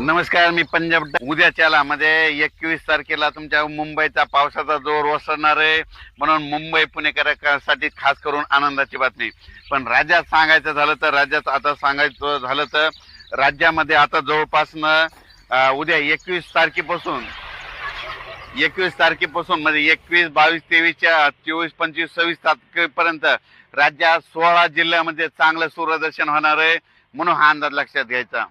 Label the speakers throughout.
Speaker 1: नमस्कार मी पंजाब उद्याच्याला मध्ये एकवीस तारखेला तुमच्या मुंबईचा पावसाचा जोर ओसरणार आहे. म्हणून मुंबई पुणेकरांसाठी खास करून आनंदाची बातमी. पण राज्यात सांगायचं झालं तर राज्यात आता सांगायचं झालं तर राज्यामध्ये आता जवळपासनं उद्या एकवीस तारखेपासून एकवीस तारखेपासून म्हणजे एकवीस बावीस तेवीसच्या चोवीस पंचवीस सव्वीस तारखेपर्यंत राज्यात सोळा जिल्ह्यामध्ये चांगलं सूर्यदर्शन होणार आहे. म्हणून हा अंदाज लक्षात घ्यायचा.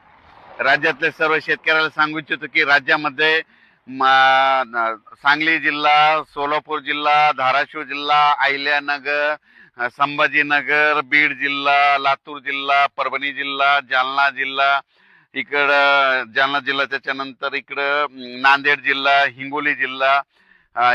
Speaker 1: राज्यातल्या सर्व शेतकऱ्याला सांगू इच्छितो की राज्यामध्ये सांगली जिल्हा सोलापूर जिल्हा धाराशिव जिल्हा अहिल्यानगर संभाजीनगर बीड जिल्हा लातूर जिल्हा परभणी जिल्हा जालना जिल्हा इकडं जालना जिल्हा त्याच्यानंतर इकडं नांदेड जिल्हा हिंगोली जिल्हा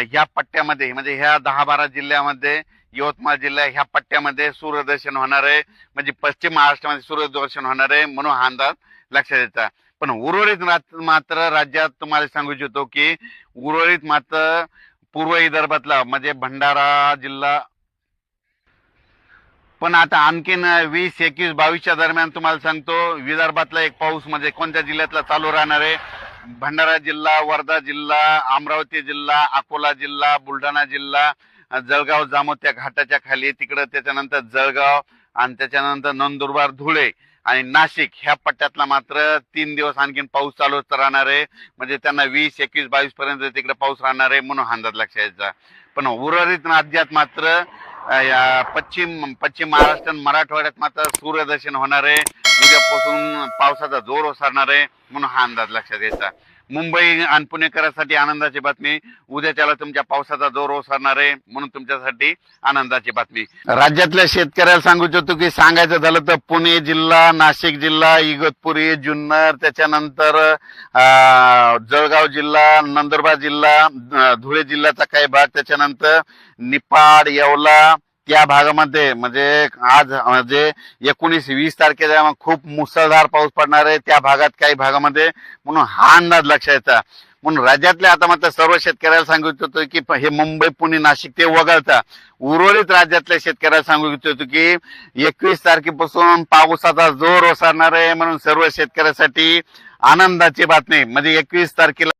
Speaker 1: ह्या पट्ट्यामध्ये म्हणजे ह्या दहा बारा जिल्ह्यामध्ये यवतमाळ जिल्हा ह्या पट्ट्यामध्ये सूर्यदर्शन होणार आहे. म्हणजे पश्चिम महाराष्ट्रामध्ये सूर्यदर्शन होणार आहे म्हणून हा अंदाज लक्षात येतं. पण उर्वरित मात्र राज्यात तुम्हाला सांगू इच्छितो की उर्वरित मात्र पूर्व विदर्भातला म्हणजे भंडारा जिल्हा. पण आता आणखीन वीस एकवीस बावीसच्या दरम्यान तुम्हाला सांगतो विदर्भातला एक पाऊस म्हणजे कोणत्या जिल्ह्यातला चालू राहणार आहे? भंडारा जिल्हा वर्धा जिल्हा अमरावती जिल्हा अकोला जिल्हा बुलढाणा जिल्हा जळगाव जामोत्या घाटाच्या खाली तिकडं त्याच्यानंतर जळगाव आणि त्याच्यानंतर नंदुरबार धुळे आणि नाशिक ह्या पट्ट्यातला मात्र तीन दिवस आणखीन पाऊस चालू राहणार आहे. म्हणजे त्यांना वीस एकवीस बावीस पर्यंत तिकडे पाऊस राहणार आहे म्हणून हा अंदाज लक्षात यायचा. पण उर्वरित राज्यात मात्र या पश्चिम पश्चिम महाराष्ट्र मराठवाड्यात मात्र सूर्यदर्शन होणार आहे. उद्यापासून पावसाचा जोर ओसरणार आहे म्हणून हा अंदाज लक्षात यायचा. मुंबई आणि पुणेकरांसाठी आनंदाची बातमी. उद्याच्याला तुमच्या पावसाचा जोर ओसरणार आहे म्हणून तुमच्यासाठी आनंदाची बातमी. राज्यातल्या शेतकऱ्याला सांगू इच्छितो की सांगायचं झालं तर पुणे जिल्हा नाशिक जिल्हा इगतपुरी जुन्नर त्याच्यानंतर जळगाव जिल्हा नंदुरबार जिल्हा धुळे जिल्ह्याचा काही भाग त्याच्यानंतर निपाड येवला त्या भागामध्ये म्हणजे आज म्हणजे एकोणीस वीस तारखेला खूप मुसळधार पाऊस पडणार आहे. त्या भागात काही भागामध्ये म्हणून हा अंदाज लक्षायचा म्हणून राज्यातल्या आता मात्र सर्व शेतकऱ्याला सांगू इच्छितो की हे मुंबई पुणे नाशिक ते वगळता उर्वरित राज्यातल्या शेतकऱ्याला सांगू इच्छितो की एकवीस तारखेपासून पावसाचा जोर ओसरणार आहे म्हणून सर्व शेतकऱ्यासाठी आनंदाची बातमी. म्हणजे एकवीस तारखेला